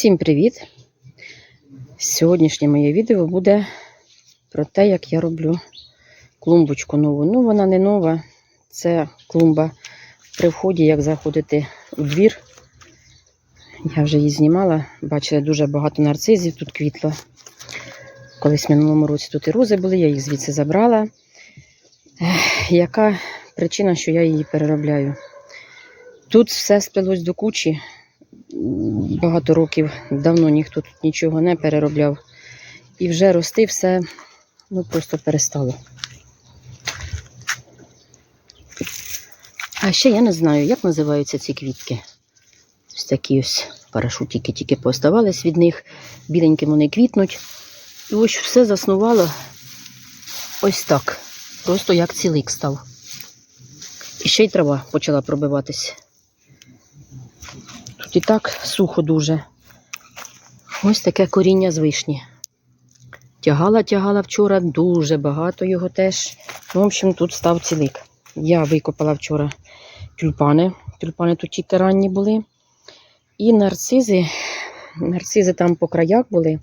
Усім привіт! Сьогоднішнє моє відео буде про те, як я роблю клумбочку нову. Ну, вона не нова, це клумба при вході, як заходити у двір. Я вже її знімала, бачили дуже багато нарцизів тут квітло. Колись в минулому році тут і рози були, я їх звідси забрала. Яка причина, що я її переробляю? Тут все сплелось до кучі. Багато років давно ніхто тут нічого не переробляв. І вже рости все ну, просто перестало. А ще я не знаю, як називаються ці квітки. Ось такі ось парашутики тільки поставались від них, біленьким вони квітнуть. І ось все заснувало ось так. Просто як цілик став. І ще й трава почала пробиватись. Тут і так сухо дуже. Ось таке коріння з вишні. Тягала, тягала вчора, дуже багато його теж. В общем, тут став цілик. Я викопала вчора тюльпани. Тюльпани тут тільки ранні були. І нарцизи. Нарцизи там по краях були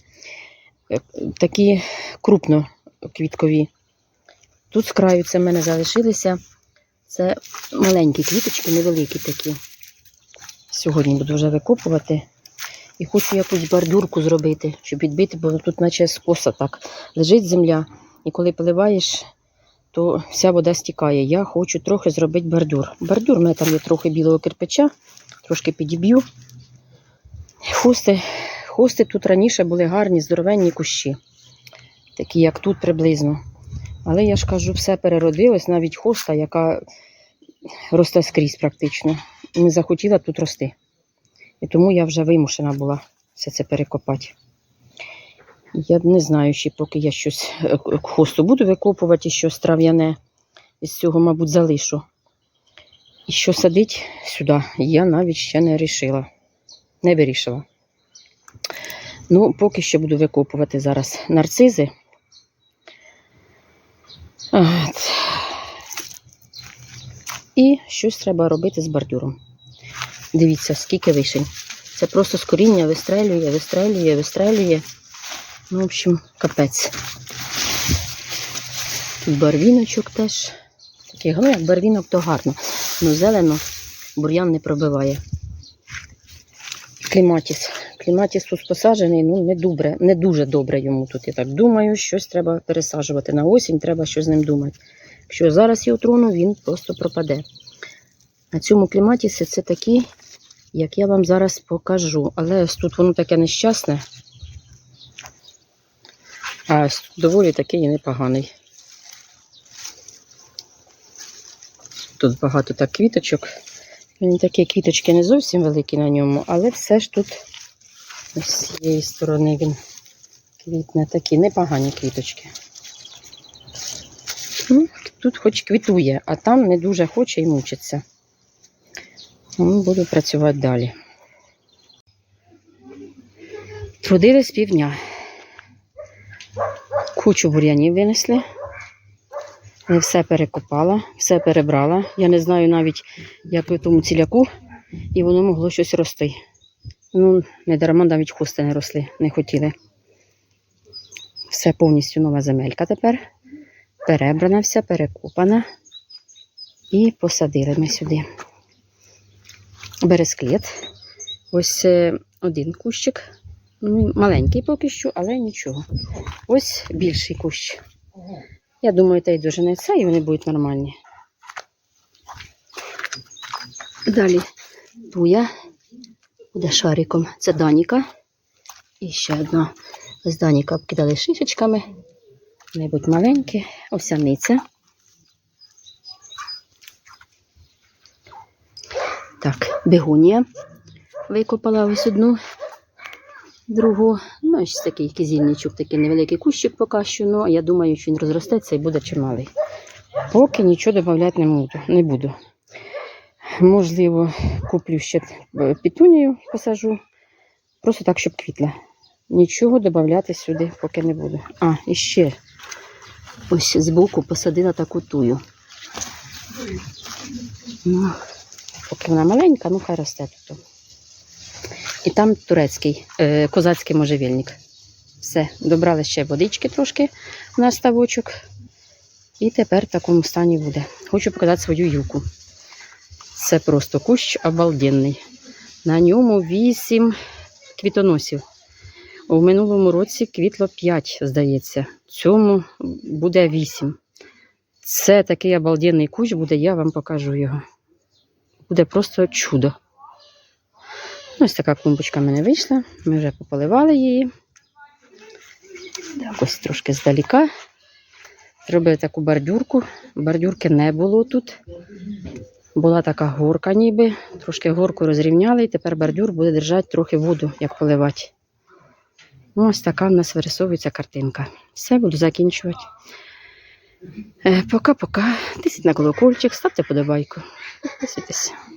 е, такі крупно квіткові. Тут з краю це в мене залишилися. Це маленькі квіточки, невеликі такі. Сьогодні буду вже викопувати. І хочу якусь бордюрку зробити, щоб відбити, бо тут наче скоса так лежить земля. І коли поливаєш, то вся вода стікає. Я хочу трохи зробити бордюр. Бордюр, у мене там є трохи білого кирпича, трошки підіб'ю. Хости, хости тут раніше були гарні, здоровенні кущі, такі як тут приблизно. Але я ж кажу, все переродилось, навіть хоста, яка росте скрізь практично, не захотіла тут рости. І тому я вже вимушена була все це перекопати. Я не знаю, ще поки я щось е, хосту буду викопувати, щось трав'яне. Із цього, мабуть, залишу. І що садить сюди, я навіть ще не вирішила. Не вирішила. Ну, поки що буду викопувати зараз нарцизи. От. І щось треба робити з бордюром. Дивіться, скільки вишень. Це просто з коріння вистрелює, вистрелює, вистрелює. Ну, в общем, капець. Тут барвіночок теж. Такий, ну, як барвінок, то гарно. Ну, зелено бур'ян не пробиває. Кліматіс. Кліматіс тут посаджений, ну не добре, не дуже добре йому тут. Я так думаю, щось треба пересаджувати. На осінь треба щось з ним думати. Якщо зараз його трону, він просто пропаде. На цьому кліматісі це такі, як я вам зараз покажу. Але ось тут воно таке нещасне. А ось тут доволі такий і непоганий. Тут багато так квіточок. Він такі квіточки не зовсім великі на ньому, але все ж тут з цієї сторони він квітне такі непогані квіточки. Ну, Тут хоч квітує, а там не дуже хоче і мучиться. Ну, Буду працювати далі. Трудились півдня. Кучу бур'янів винесли. Я все перекопала, все перебрала. Я не знаю навіть, як в тому ціляку, і воно могло щось рости. Ну, не дарма навіть хости не росли, не хотіли. Все повністю нова земелька тепер. Перебрана вся, перекопана. І посадили ми сюди. Бересклет. Ось е, один кущик. Ну, маленький поки що, але нічого. Ось більший кущ. Я думаю, та й дожене це, і вони будуть нормальні. Далі туя буде шариком. Це Даніка. І ще одна. Ось Даніка обкидали шишечками. Мабуть, маленькі, овсяниця. Так, бегонія. Викопала ось одну, другу. Ну, ось такий кизільничок, такий невеликий кущик поки що. Ну, я думаю, що він розростеться і буде чималий. Поки нічого додати не буду. Не буду. Можливо, куплю ще пітунію, посажу. Просто так, щоб квітла. Нічого додати сюди поки не буду. А, і ще ось збоку посадила таку тую. Ну, поки вона маленька, ну хай росте тут. І там турецький, е, козацький можжевельник. Все, добрали ще водички трошки на ставочок. І тепер в такому стані буде. Хочу показати свою юку. Це просто кущ обалденний. На ньому 8 квітоносів. У минулому році квітло 5, здається. Цьому буде 8. Це такий обалденний кущ буде, я вам покажу його. Буде просто чудо. Ось така клумбочка в мене вийшла. Ми вже пополивали її. Так, ось трошки здаліка. Зробили таку бордюрку. Бордюрки не було тут. Була така горка ніби. Трошки горку розрівняли, і тепер бордюр буде держати трохи воду, як поливати. Ну, Ось така в нас вирисовується картинка. Все, буду закінчувати. Е, Пока-пока. Тисіть на колокольчик, ставте подобайку. 谢谢。